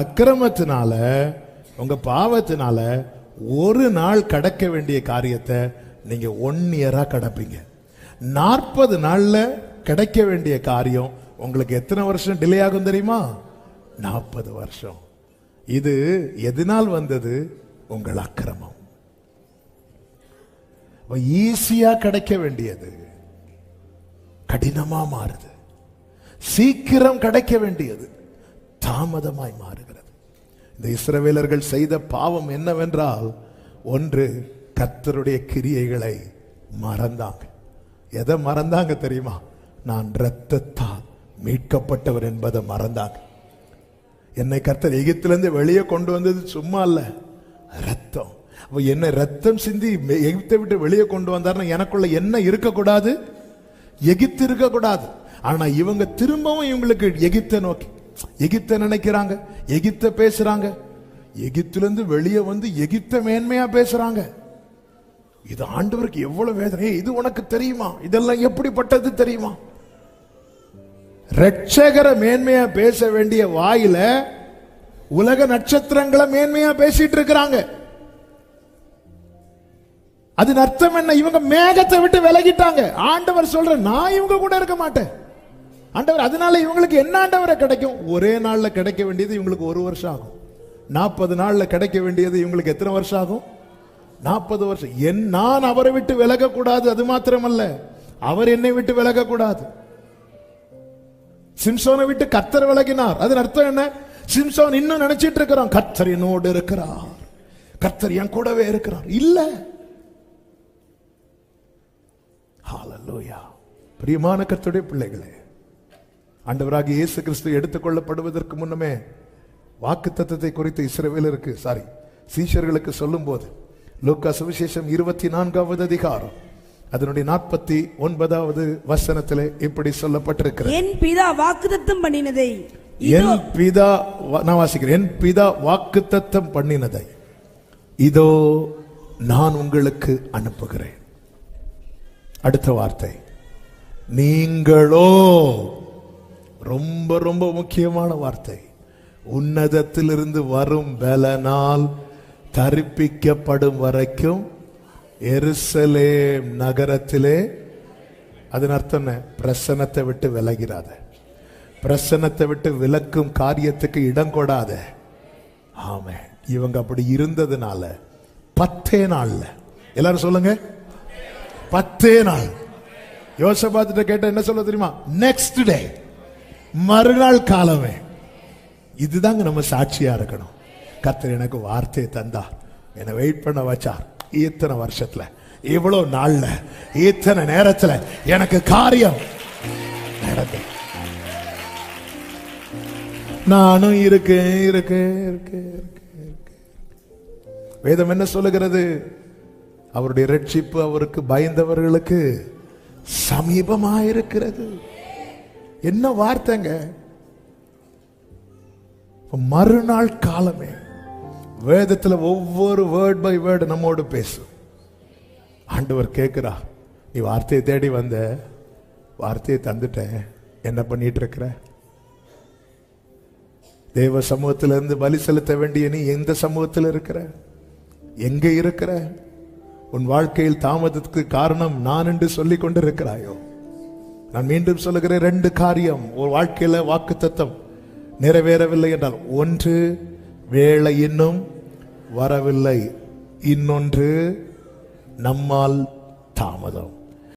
அக்கிரமத்தினால உங்க பாவத்தினால ஒரு நாள் கடக்க வேண்டிய காரியத்தை நீங்க ஒன் இயரா கடப்பீங்க. நாற்பது நாள்ல கிடைக்க வேண்டிய காரியம் உங்களுக்கு எத்தனை வருஷம் டிலே ஆகும் தெரியுமா? நாற்பது வருஷம். இது எதனால் வந்தது? உங்கள் அக்கிரமம். ஈஸியா கிடைக்க வேண்டியது கடினமா மாறுது. சீக்கிரம் கிடைக்க வேண்டியது தாமதமாய் மாறுது. இந்த இஸ்ரவேலர்கள் செய்த பாவம் என்னவென்றால் ஒன்று கர்த்தருடைய கிரியைகளை மறந்தாங்க. எதை மறந்தாங்க தெரியுமா? நான் இரத்தத்தால் மீட்கப்பட்டவர் என்பதை மறந்தாங்க. என்னை கர்த்தர் எகிப்திலேருந்து வெளியே கொண்டு வந்தது சும்மா இல்லை ரத்தம் அப்போ என்ன ரத்தம் சிந்தி எகிப்தை விட்டு வெளியே கொண்டு வந்தாருன்னா எனக்குள்ள என்ன இருக்கக்கூடாது? எகித்து இருக்கக்கூடாது. ஆனால் இவங்க திரும்பவும் இவங்களுக்கு எகிப்தை நோக்கி எகிப்த நினைக்கிறாங்க எகிப்த பேசுறாங்க. எகிப்திலிருந்து வெளியே வந்து எகிப்த மேன்மையா பேசுறாங்க. இது ஆண்டவருக்கு எவ்வளவு வேதனை. இது உனக்கு தெரியுமா? இதெல்லாம் எப்படிப்பட்டது தெரியுமா? ரட்சகர மேன்மையா பேச வேண்டிய வாயில உலக நட்சத்திரங்களை மேன்மையா பேசிட்டு இருக்கிறாங்க. அதன் அர்த்தம் என்ன? இவங்க மேகத்தை விட்டு விலகிட்டாங்க. ஆண்டவர் சொல்ற நான் இவங்க கூட இருக்க மாட்டேன். ஆண்டவர் அதனால இவங்களுக்கு என்ன ஆண்டவரை கிடைக்கும்? ஒரே நாளில் கிடைக்க வேண்டியது இவங்களுக்கு ஒரு வருஷம் ஆகும். நாற்பது நாள்ல கிடைக்க வேண்டியது இவங்களுக்கு எத்தனை வருஷம் ஆகும்? நாற்பது வருஷம். என் நான் அவரை விட்டு விலகக்கூடாது அது மாத்திரமல்ல. அவர் என்னை விட்டு விலகக்கூடாது. சிம்சோனை விட்டு கத்தர் விலகினார். அதன் அர்த்தம் என்ன? சிம்சோன் இன்னும் நினைச்சிட்டு இருக்கிறான். கத்தர் என்னோடு இருக்கிறார். கத்தர் என் கூடவே இருக்கிறார். இல்ல. பிரியமான கர்த்தருடைய பிள்ளைகளே ஆண்டவராகிய இயேசு கிறிஸ்து எடுத்துக்கொள்ளப்படுவதற்கு முன்னமே வாக்கு தத்தத்தை குறித்து இஸ்ரவேலருக்கு சாரி சீஷர்களுக்கு சொல்லும்போது லூக்கா சுவிசேஷம் இருபத்தி நான்காவது அதிகாரம் அதனுடைய நாற்பத்தி ஒன்பதாவது வசனத்திலே இப்படி சொல்லப்பட்டிருக்கிறது. என் பிதா வாக்குத்தத்தம் பண்ணினதை என் பிதா நான் வாசிக்கிறேன் என் பிதா வாக்குத்தத்தம் பண்ணினதை இதோ நான் உங்களுக்கு அனுப்புகிறேன். அடுத்த வார்த்தை நீங்களோ ரொம்ப ரொம்ப முக்கியமான வார்த்தை. உன்னதத்திலிருந்து வரும் பலனால் தரிப்பிக்கப்படும் வரைக்கும் எருசலேம் நகரத்திலே அதன் அர்த்தம் என்ன? பிரசன்னத்தை விட்டு விலகிறாத. பிரசன்னத்தை விட்டு விலக்கும் காரியத்துக்கு இடம் கொடாத. ஆமே. இவங்க அப்படி இருந்ததுனால பத்தே நாள்ல. எல்லாரும் சொல்லுங்க. பத்தே நாள். யோசபாத்திட்ட கேட்ட என்ன சொல்ல தெரியுமா? நெக்ஸ்ட் டே மறுநாள் காலமே. இதுதாங்க நம்ம சாட்சியா இருக்கணும். கத்தர் எனக்கு வார்த்தையை தந்தா. என்னை வெயிட் பண்ண வச்சார். இத்தனை வருஷத்துல. இவ்வளவு நாள்ல. இத்தனை நேரத்துல எனக்கு காரியம் நடந்தது. நானும் இருக்கேன் இருக்கேன் இருக்கேன். வேதம் என்ன சொல்லுகிறது? அவருடைய ரட்சிப்பு அவருக்கு பயந்தவர்களுக்கு சமீபமாயிருக்கிறது. என்ன வார்த்தைங்க? மறுநாள் காலமே வேதத்தில் ஒவ்வொரு வேர்ட் பை வேர்டு நம்மோடு பேசும். ஆண்டவர் கேட்குறா நீ வார்த்தையை தேடி வந்த வார்த்தையை தந்துட்டேன். என்ன பண்ணிட்டு இருக்கிற தேவ சமூகத்திலிருந்து பலி செலுத்த வேண்டிய நீ எந்த சமூகத்தில் இருக்கிற? எங்கே இருக்கிற? உன் வாழ்க்கையில் தாமதத்துக்கு காரணம் நான் என்று சொல்லிக் கொண்டிருக்கிறாயோ? நான் மீண்டும் சொல்லுகிறேன் ரெண்டு காரியம். ஒரு வாழ்க்கையில் வாக்கு தத்தம் நிறைவேறவில்லை என்றால் ஒன்று வேலை இன்னும் வரவில்லை. இன்னொன்று நம்மால் தாமதம்.